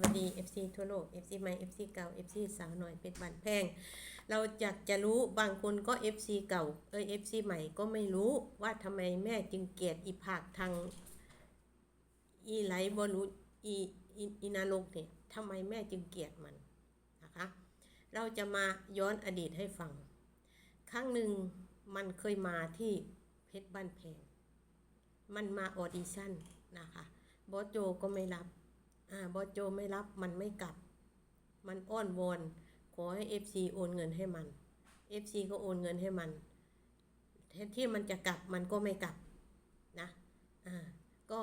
วัสดี FC ทั่วโลก FC ใหม่ FC เก่า FC สาวหน่อยเป็นบันแพง เราอยากจะรู้บางคนก็ FC เก่าเอ้ย FC ใหม่ก็ไม่รู้ว่าทำไมแม่จึงเกลียดอีภาคทางอีไหลบรู้อีอีอีนรกเนี่ยทำไมแม่จึงเกลียดมันนะคะ เราจะมาย้อนอดีตให้ฟัง ครั้งหนึ่งมันเคยมาที่เพชรบ้านแพง มันมาออดิชั่นนะคะบอสโจก็ไม่รับ บอสโจไม่รับมันไม่กลับ มันอ้อนวอนขอให้ FC โอนเงินให้มัน FC ก็โอนเงินให้มันท,ที่มันจะกลับมันก็ไม่กลับนะอ่าก็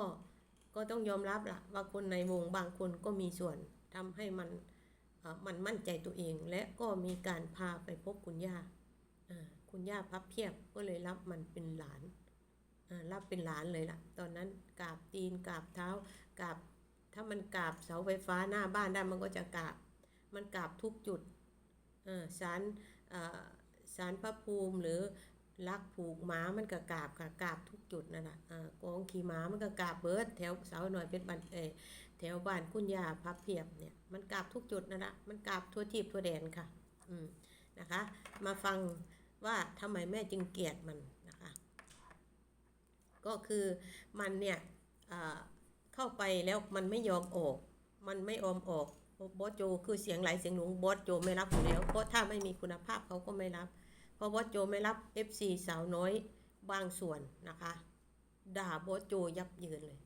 ก็ต้องยอมรับละว่าคนในวงบางคนก็มีส่วนทำให้มันอ่ามันมั่นใจตัวเอง และก็มีการพาไปพบคุณย่าอ่าคุณย่าพับเพียบก็เลยรับมันเป็นหลานอ่ารับเป็นหลานเลยล่ะ ตอนนั้นกราบตีนกราบเท้ากราบ ถ้ามันกราบเสาไฟฟ้าหน้าบ้านได้มันก็จะกราบ มันกราบทุกจุดสารอ่าสารพระภูมิหรือลักผูกหม้ามันก็กราบค่ะกราบทุกจุดนั่นแหละอ่ากองขี่ม้ามันก็กราบเบิดแถวเสาหน่อยเป็นบันเอแถวบ้านคุณยาพับเพียบเนี่ยมันกราบทุกจุดนั่นแหละมันกราบทั่วทิพย์ทั่วแดนค่ะอืมนะคะ มาฟังว่าทำไมแม่จึงเกลียดมันนะคะ ก็คือมันเนี่ยอ่า เข้าไปแล้วมันไม่ยอมออก มันไม่ยอมออกบอสโจ คือเสียงไหลเสียงหลงบอสโจไม่รับอยู่แล้วเพราะถ้าไม่มีคุณภาพเขาก็ไม่รับเพราะบอสโจไม่รับ FC สาวน้อยบางส่วนนะคะ ด่าบอสโจยับเยินเลย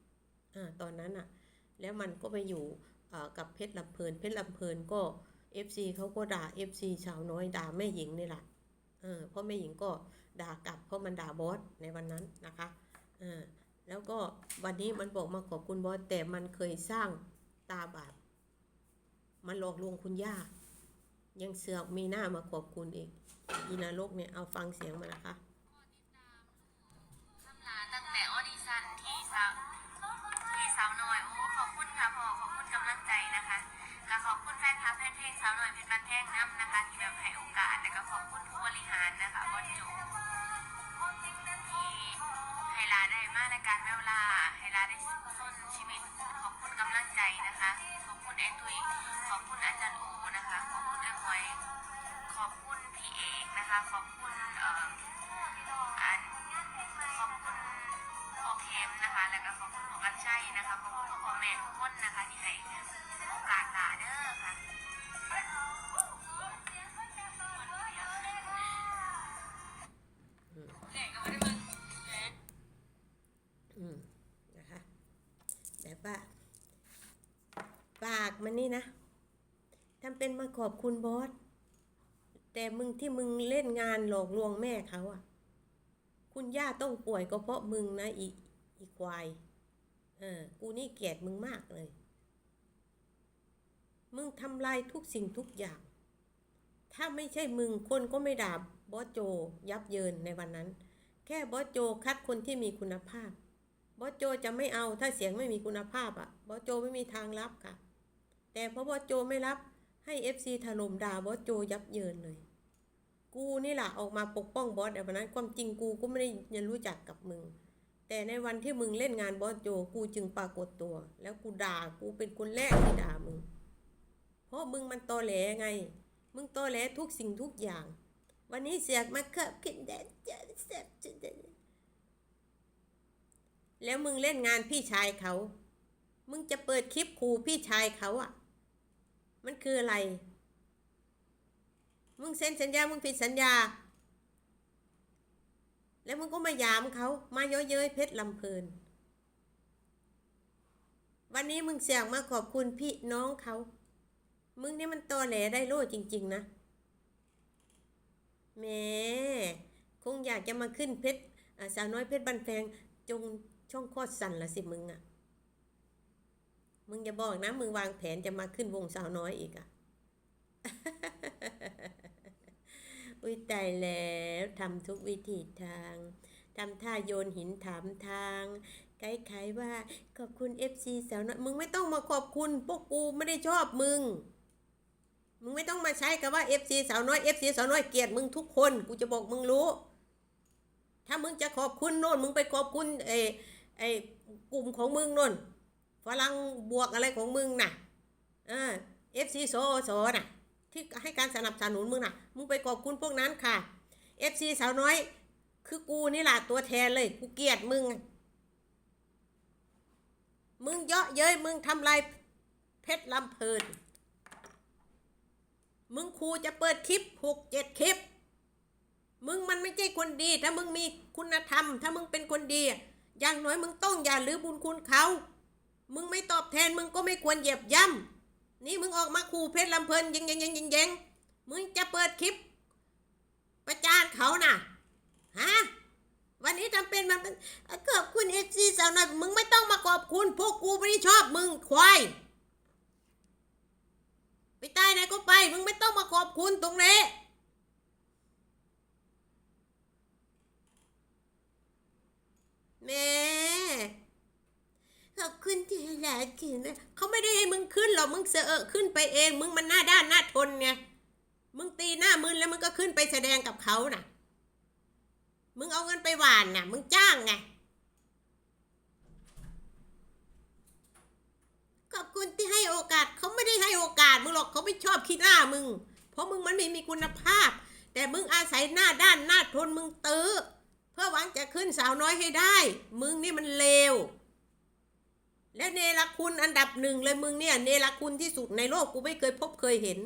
อ่าตอนนั้นอะแล้วมันก็ไปอยู่อ่ากับเพชรลำเพลินเพชรลำเพลินก็ FC เขาก็ด่า FC สาวน้อยด่าแม่หญิงนี่แหละเออเพราะแม่หญิงก็ด่ากลับเพราะมันด่าบอสในวันนั้นนะคะอ่า แล้วก็วันนี้มันบอกมาขอบคุณบอสแต่มันเคยสร้างตาบาปมันหลอกลวงคุณย่า ยังเสือกมีหน้ามาขอบคุณอีกอีนรกเนี่ยเอาฟังเสียงมานะคะ ขอบคุณพี่เอกนะคะ ขอบคุณเอ่ออันขอบคุณพ่อเค็มนะคะ แล้วก็ขอบคุณพ่อกันชัยนะคะ ขอบคุณพ่อแม่ทุกคนนะคะที่ให้โอกาสหลาเด้อค่ะอืมนะคะแต่ป้าปากมันนี่นะ เป็นมาขอบคุณบอส แต่มึงที่มึงเล่นงานหลอกลวงแม่เขาอะคุณย่าต้องป่วยก็เพราะมึงนะอีอีควาย เออ กูนี่เกลียดมึงมากเลย มึงทำลายทุกสิ่งทุกอย่าง ถ้าไม่ใช่มึงคนก็ไม่ด่าบอสโจยับเยินในวันนั้น แค่บอสโจคัดคนที่มีคุณภาพ บอสโจจะไม่เอาถ้าเสียงไม่มีคุณภาพอะ่ะ บอสโจไม่มีทางรับค่ะ แต่เพราะบอสโจไม่รับ ให้ FC ถล่มด่าบอสโจยับเยินเลย กูนี่แหละออกมาปกป้องบอสแต่วันนั้นความจริงกูก็ไม่ได้ยังรู้จักกับมึง แต่ในวันที่มึงเล่นงานบอสโจกูจึงปรากฏตัว แล้วกูด่ากูเป็นคนแรกที่ด่ามึง เพราะมึงมันตอแหลไง มึงตอแหลทุกสิ่งทุกอย่าง วันนี้เสียกมาขับขึ้นแดนจะเสพจะเดนแล้วมึงเล่นงานพี่ชายเขา มึงจะเปิดคลิปขู่พี่ชายเขาอะ มันคืออะไร มึงเซ็นสัญญา มึงผิดสัญญา แล้วมึงก็มายามเขา มาเย้ยเย้ยเพชรลำเพลิน วันนี้มึงเสียงมาขอบคุณพี่น้องเขา มึงนี่มันตอแหลได้โลดจริง ๆ นะแม่คงอยากจะมาขึ้นเพชรสาวน้อยเพชรบันแพงจงช่องคลอดสั่นละสิมึงอะ่ะ มึงอย่าบอกนะมึงวางแผนจะมาขึ้นวงสาวน้อยอีกอะ่ะอุ้ยตายแล้วทำทุกวิธีทางทำท่าโยนหินถามทางไกด์ขายว่าขอบคุณ FC สาวน้อยมึงไม่ต้องมาขอบคุณพวกกูไม่ได้ชอบมึง มึงไม่ต้องมาใช้กับว่า FC สาวน้อย FC สาวน้อยเกลียดมึงทุกคนกูจะบอกมึงรู้ ถ้ามึงจะขอบคุณโน่นมึงไปขอบคุณไอ้ไอ้กลุ่มของมึงโน่น ฝรั่งบวกอะไรของมึงน่ะเเออ FC โซโซน่ะ ที่ให้การสนับสนุนมึงน่ะ มึงไปขอบคุณพวกนั้นค่ะ FC สาวน้อย คือกูนี่แหละตัวแทนเลย กูเกลียดมึง มึงเยาะเย้ยมึงทำลายเพชรลำเพลินมึงครูจะเปิดคลิปหกเจ็ดคลิป มึงมันไม่ใช่คนดี ถ้ามึงมีคุณธรรม ถ้ามึงเป็นคนดีอะอย่างน้อยมึงต้องอย่าลือบุญคุณเขา มึงไม่ตอบแทนมึงก็ไม่ควรเหยียบย่ำนี่มึงออกมาขู่เพชรลำเพลินยิงยิงยิงยิงยิงมึงจะเปิดคลิป ประจานเขาน่ะฮะวันนี้ทำเป็นมันเป็นขอบคุณเอฟซีสาวน้อยมึงไม่ต้องมาขอบคุณ พวกกูไม่ได้ชอบมึงควายไปตายไหนก็ไป มึงไม่ต้องมาขอบคุณตรงนี้ แม่ ขอบ คุณที่ให้หลานเขาไม่ได้ให้มึงขึ้นหรอกมึงเสอะขึ้นไปเอง มึงมันหน้าด้านหน้าทนไงมึงตีหน้ามึนแล้วมึงก็ขึ้นไปแสดงกับเขาน่ะ มึงเอาเงินไปหวานน่ะ มึงจ้างไงขอบคุณที่ให้โอกาสเขาไม่ได้ให้โอกาสมึงหรอกเขาไม่ชอบขี้หน้ามึง เพราะมึงมันไม่มีคุณภาพ แต่มึงอาศัยหน้าด้านหน้าทนมึงตื้อเพื่อหวังจะขึ้นสาวน้อยให้ได้ มึงนี่มันเลว และเนรคุณอันดับหนึ่งเลยมึงเนี่ย เนรคุณที่สุดในโลกกูไม่เคยพบเคยเห็น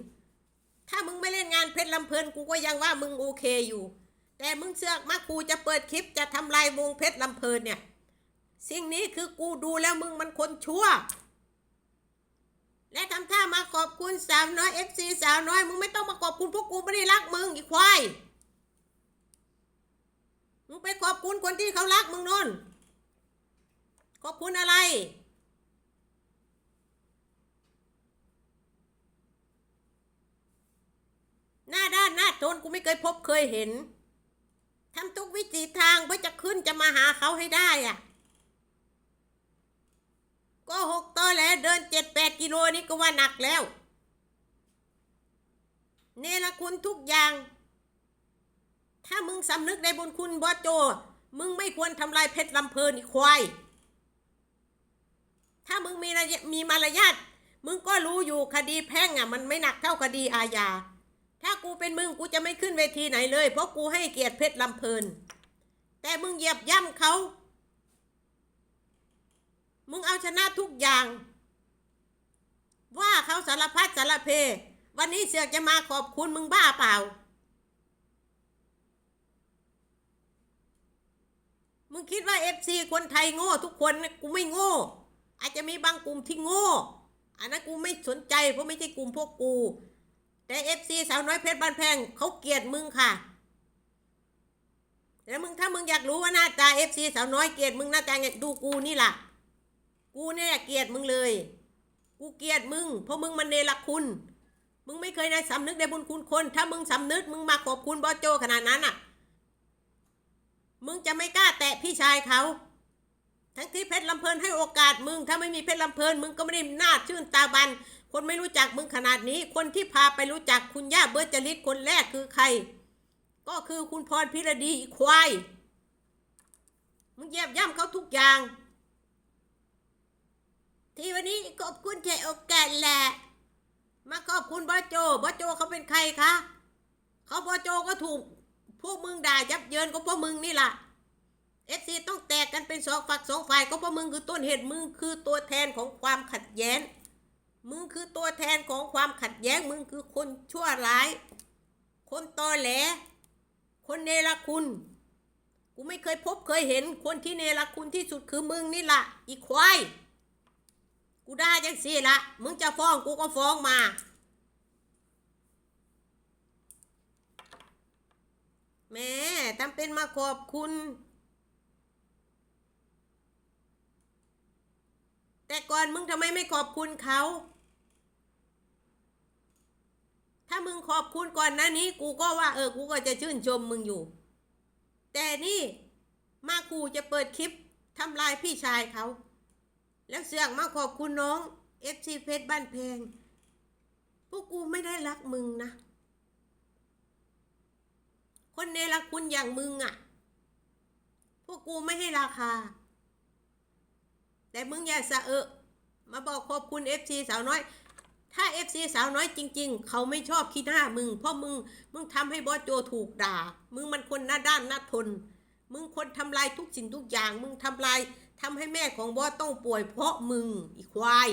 ถ้ามึงไม่เล่นงานเพชรลำเพลินกูก็ยังว่ามึงโอเคอยู่ แต่มึงเสือกมากูจะเปิดคลิปจะทำลายวงเพชรลำเพลินเนี่ย สิ่งนี้คือกูดูแล้วมึงมันคนชั่ว และทำท่ามาขอบคุณสาวน้อยเอฟซีสาวน้อยมึงไม่ต้องมาขอบคุณพวกกูไม่ได้รักมึงอีควายมึงไปขอบคุณคนที่เขารักมึงนนขอบคุณอะไร หน้า ด้านหน้าโจนกูไม่เคยพบเคยเห็นทำทุกวิถีทางเพื่อจะขึ้นจะมาหาเขาให้ได้อะก็หกต่อแล้วเดินเจ็ดแปดกิโลนี่ก็ว่าหนักแล้วเนรคุณทุกอย่าง ถ้ามึงสำนึกในบุญคุณบอโจ มึงไม่ควรทำลายเพชรลำเพลินอีควาย ถ้ามึงมีระยะมีมารยาทมึงก็รู้อยู่คดีแพ่งอะ มันไม่หนักเท่าคดีอาญา ถ้ากูเป็นมึงกูจะไม่ขึ้นเวทีไหนเลย เพราะกูให้เกียรติเพชรลำเพลิน แต่มึงเหยียบย่ำเขา มึงเอาชนะทุกอย่าง ว่าเขาสารพัดสารเพ วันนี้เสือกจะมาขอบคุณมึงบ้าเปล่า มึงคิดว่าเอฟซีคนไทยโง่ทุกคนนะกูไม่โง่ อาจจะมีบางกลุ่มที่โง่ อันนั้นกูไม่สนใจเพราะไม่ใช่กลุ่มพวกกู แต่เอฟซีสาวน้อยเพชรบ้านแพงเขาเกลียดมึงค่ะแล้วมึงถ้ามึงอยากรู้ว่าหน้าตาเอฟซีสาวน้อยเกลียดมึงหน้าตาไงดูกูนี่ล่ะ กูเนี่ยเกลียดมึงเลย กูเกลียดมึง เพราะมึงมันเนรคุณ มึงไม่เคยได้สำนึกในบุญคุณคน ถ้ามึงสำนึกมึงมาขอบคุณบอโจขนาดนั้นอะ มึงจะไม่กล้าแตะพี่ชายเขาทั้งที่เพชรลำเพลินให้โอกาสมึง ถ้าไม่มีเพชรลำเพลินมึงก็ไม่ได้หน่าชื่นตาบัน คนไม่รู้จักมึงขนาดนี้ คนที่พาไปรู้จักคุณย่าเบิร์จริตคนแรกคือใคร ก็คือคุณพรพิรดีควาย มึงเยียบย่ำเขาทุกอย่าง ที่วันนี้ขอบคุณใจโอกาสแหละ มาขอบคุณบอโจบอโจเขาเป็นใครคะ เขาบอโจก็ถูก พวกมึงด่ายับเยินก็พราะมึงนี่ล่ะเอฟซีต้องแตกกันเป็นสองฝักสองฝ่ายก็เพราะมึงคือต้นเหตุมึงคือตัวแทนของความขัดแย้ง มึงคือตัวแทนของความขัดแย้ง มึงคือคนชั่วร้าย คนตอแหล คนเนรคุณ กูไม่เคยพบเคยเห็นคนที่เนรคุณที่สุดคือมึงนี่ล่ะอีควาย กูได้จังสี่ละ มึงจะฟ้องกูก็ฟ้องมาแม่ทำเป็นมาขอบคุณ แต่ก่อนมึงทำไมไม่ขอบคุณเขา ถ้ามึงขอบคุณก่อนหน้านี้ กูก็ว่าเออ กูก็จะชื่นชมมึงอยู่ แต่นี่มากูจะเปิดคลิปทำลายพี่ชายเขา แล้วเสือกมาขอบคุณน้องเอฟซีเพชรบ้านแพง พวกกูไม่ได้รักมึงนะ คนเนรคุณอย่างมึงอะ่ะ พวกกูไม่ให้ราคา แต่มึงอย่าสะเอะมาบอกขอบคุณเอฟซีสาวน้อย ถ้า FC สาวน้อยจริง ๆ เขาไม่ชอบขี้หน้ามึง เพราะมึง มึงทำให้บอสโจถูกด่า มึงมันคนหน้าด้านหน้าทน มึงคนทำลายทุกสิ่งทุกอย่าง มึงทำลายทำให้แม่ของบอสต้องป่วยเพราะมึงอีควาย